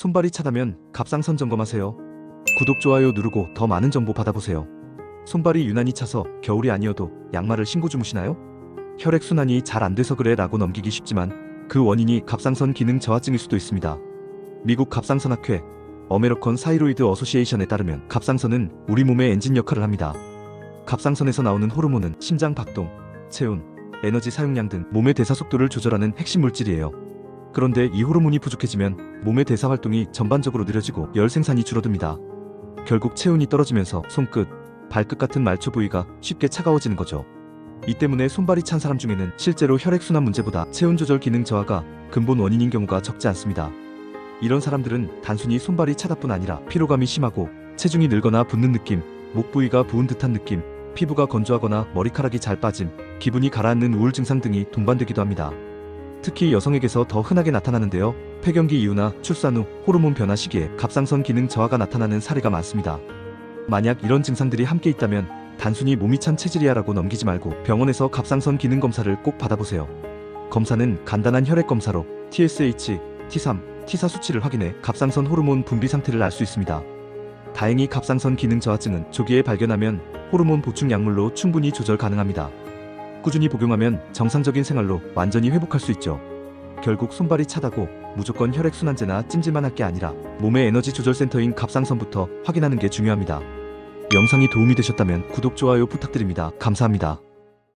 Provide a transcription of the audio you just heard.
손발이 차다면 갑상선 점검하세요. 구독, 좋아요 누르고 더 많은 정보 받아보세요. 손발이 유난히 차서 겨울이 아니어도 양말을 신고 주무시나요? 혈액순환이 잘 안 돼서 그래 라고 넘기기 쉽지만 그 원인이 갑상선 기능 저하증일 수도 있습니다. 미국 갑상선학회 어메리컨 사이로이드 어소시에이션에 따르면 갑상선은 우리 몸의 엔진 역할을 합니다. 갑상선에서 나오는 호르몬은 심장 박동, 체온, 에너지 사용량 등 몸의 대사 속도를 조절하는 핵심 물질이에요. 그런데 이 호르몬이 부족해지면 몸의 대사 활동이 전반적으로 느려지고 열 생산이 줄어듭니다. 결국 체온이 떨어지면서 손끝, 발끝 같은 말초 부위가 쉽게 차가워지는 거죠. 이 때문에 손발이 찬 사람 중에는 실제로 혈액순환 문제보다 체온 조절 기능 저하가 근본 원인인 경우가 적지 않습니다. 이런 사람들은 단순히 손발이 차다뿐 아니라 피로감이 심하고 체중이 늘거나 붓는 느낌, 목 부위가 부은 듯한 느낌, 피부가 건조하거나 머리카락이 잘 빠짐, 기분이 가라앉는 우울 증상 등이 동반되기도 합니다. 특히 여성에게서 더 흔하게 나타나는데요. 폐경기 이후나 출산 후 호르몬 변화 시기에 갑상선 기능 저하가 나타나는 사례가 많습니다. 만약 이런 증상들이 함께 있다면 단순히 몸이 찬 체질이야라고 넘기지 말고 병원에서 갑상선 기능 검사를 꼭 받아보세요. 검사는 간단한 혈액 검사로 TSH, T3, T4 수치를 확인해 갑상선 호르몬 분비 상태를 알 수 있습니다. 다행히 갑상선 기능 저하증은 조기에 발견하면 호르몬 보충 약물로 충분히 조절 가능합니다. 꾸준히 복용하면 정상적인 생활로 완전히 회복할 수 있죠. 결국 손발이 차다고 무조건 혈액순환제나 찜질만 할 게 아니라 몸의 에너지 조절 센터인 갑상선부터 확인하는 게 중요합니다. 영상이 도움이 되셨다면 구독, 좋아요 부탁드립니다. 감사합니다.